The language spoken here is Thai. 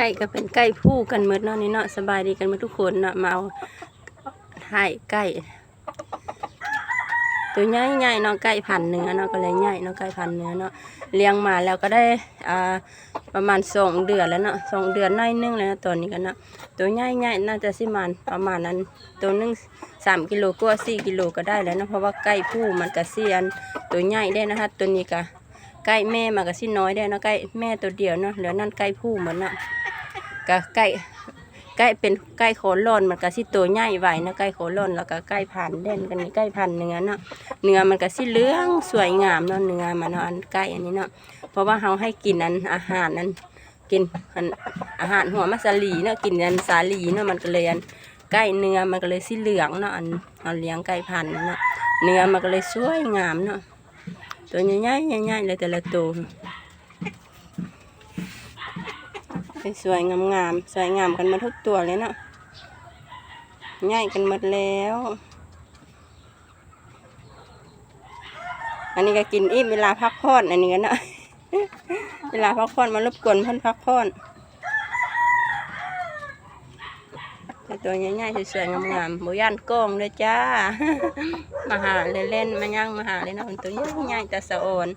ก่ก็เป็นไก่ผู้กันหมดเนาะนี่เนาะสบายดีกันหมดทุกคนเนาะมาเอาถ่ายไก่ตัวใหญ่ใหญ่เนาะไก่พันเนื้อเนาะก็เลยใหญ่เนาะไก่พันเนื้อเนาะเลี้ยงมาแล้วก็ได้อ่าประมาณสองเดือนแล้วเนาะสองเดือนน้อยนึงแล้วนะตัวนี้กันเนาะตัวใหญ่ใหญ่น่าจะสิมันประมาณนั้นตัวนึงสามกิโลกว่าสี่กิโลก็ได้แล้วเนาะเพราะว่าไก่ผู้มันกระเซียนตัวใหญ่ได้นะคะตัวนี้ก็ไก่แม่มันก็สิน้อยได้เนาะไก่แม่ตัวเดียวเนาะเหลือนั่นไก่ผู้เหมือนเน่ะ ก็ไก่ไก่เป็นไก่โขนล่อนมันก็สิตัวใหญ่ไหวนะไก่โขนล่อนแล้วก็ไก่พันเด่นกันนี่ไก่พันเนื้อเนาะเนื้อมันก็สิเหลืองสวยงามเนาะเนื้อมันเนาะอันไก่อันนี้เนาะเพราะว่าเราให้กินอันอาหารนั้นกินอาหารหัวมัสลีเนาะกินอันสาลีเนาะมันก็เลยอันไก่เนื้อมันก็เลยสิเหลืองเนาะอันเราเลี้ยงไก่พันเนาะเนื้อมันก็เลยสวยงามเนาะตัวใหญ่ๆใหญ่ๆเลยแต่ละตัว สวยๆงามๆสวยงามกันมาทุกตัวเลยเนาะใหญ่กันหมดแล้ว อันนี้ก็กินอิ่มเวลาพักผ่อนอันนี้กันเนาะเวลาพักผ่อนมารบกวนเพิ่นพักผ่อนตัวใหญ่ๆสวยๆงามๆโบย่านกล้องเลยจ้า มาหาเล่นๆมาย่างมาหาเลยเนาะตัวใหญ่ๆแต่สะโอน